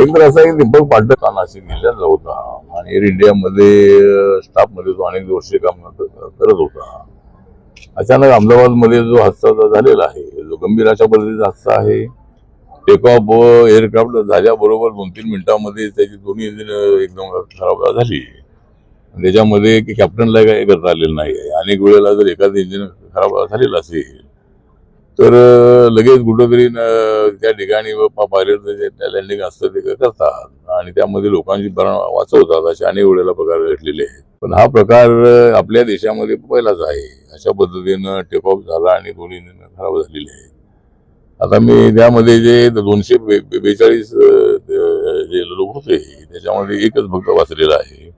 एक असा की दीपक पाठक हा नाशिक जिल्ह्यातला होता आणि एअर इंडियामध्ये स्टाफमध्ये तो अनेक वर्ष काम करत होता. अचानक अहमदाबादमध्ये जो हादसा झालेला आहे जो गंभीर अशा पद्धतीचा हादसा आहे टेक ऑफ एअरक्राफ्ट झाल्याबरोबर दोन तीन मिनिटांमध्ये त्याची दोन्ही इंजिन एकदम खराब झाली. त्याच्यामध्ये की कॅप्टनला काही करता आलेलं नाही अनेक वेळेला जर एखादं इंजिन खराब झालेलं असेल तर लगेच कुठंतरी त्या ठिकाणी पायलट लँडिंग असतं ते करतात. आणि त्यामध्ये लोकांची प्राण वाचवतात असे अनेक वेळेला प्रकार घडलेले आहेत. पण हा प्रकार आपल्या देशामध्ये पहिलाच आहे. अशा पद्धतीनं टेक ऑफ झाला आणि दोन्ही खराब झालेले आहे आता मी त्यामध्ये जे दोनशे बेचाळीस जे लोक होते त्याच्यामध्ये एकच भक्त वाचलेला आहे.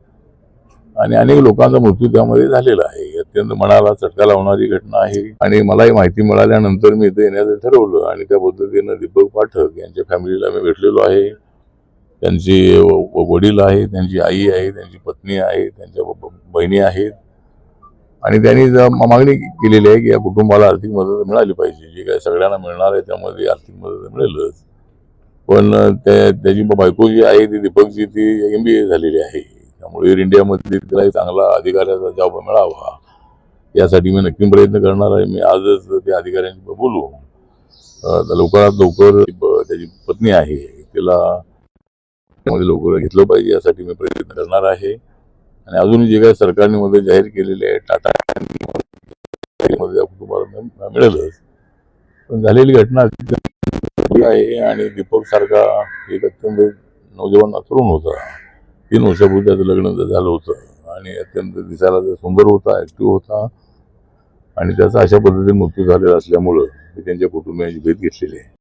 आणि अनेक लोकांचा मृत्यू त्यामध्ये झालेला आहे. अत्यंत मनाला चटका लावणारी घटना आहे. आणि मलाही माहिती मिळाल्यानंतर मी इथे येण्याचं ठरवलं आणि त्या पद्धतीनं दीपक पाठक यांच्या फॅमिलीला मी भेटलेलो आहे. त्यांची व- वडील आहेत त्यांची आई आहे त्यांची पत्नी आहे त्यांच्या बहिणी आहेत. आणि त्यांनी मागणी केलेली आहे की या कुटुंबाला आर्थिक मदत मिळाली पाहिजे. जी काय सगळ्यांना मिळणार आहे त्यामध्ये आर्थिक मदत मिळेलच. पण त्या त्याची बायको जी आहे ती दीपकची ती एम बी ए झालेली आहे. त्यामुळे एअर इंडियामध्ये तिलाही चांगला अधिकाऱ्याचा जॉब मिळावा. यासाठी मी नक्की प्रयत्न करणार आहे. मी आजच त्या अधिकाऱ्यांनी बोलू. लवकरात लवकर त्याची पत्नी आहे तिला त्यामध्ये लवकर घेतलं पाहिजे यासाठी मी प्रयत्न करणार आहे. आणि अजून जे काही सरकारने मध्ये जाहीर केलेले आहे टाटा कुटुंबाला मिळेलच. पण झालेली घटना आहे आणि दीपक सारखा एक अत्यंत नौजवान तरुण होता. तीन वर्षापूर्वी त्याचं लग्न झालं होतं. आणि अत्यंत दिसायला तो सुंदर होता ऍक्टिव्ह होता. आणि त्याचा अशा पद्धतीने मृत्यू झालेला असल्यामुळं मी त्यांच्या कुटुंबियांची भेट घेतलेली आहे.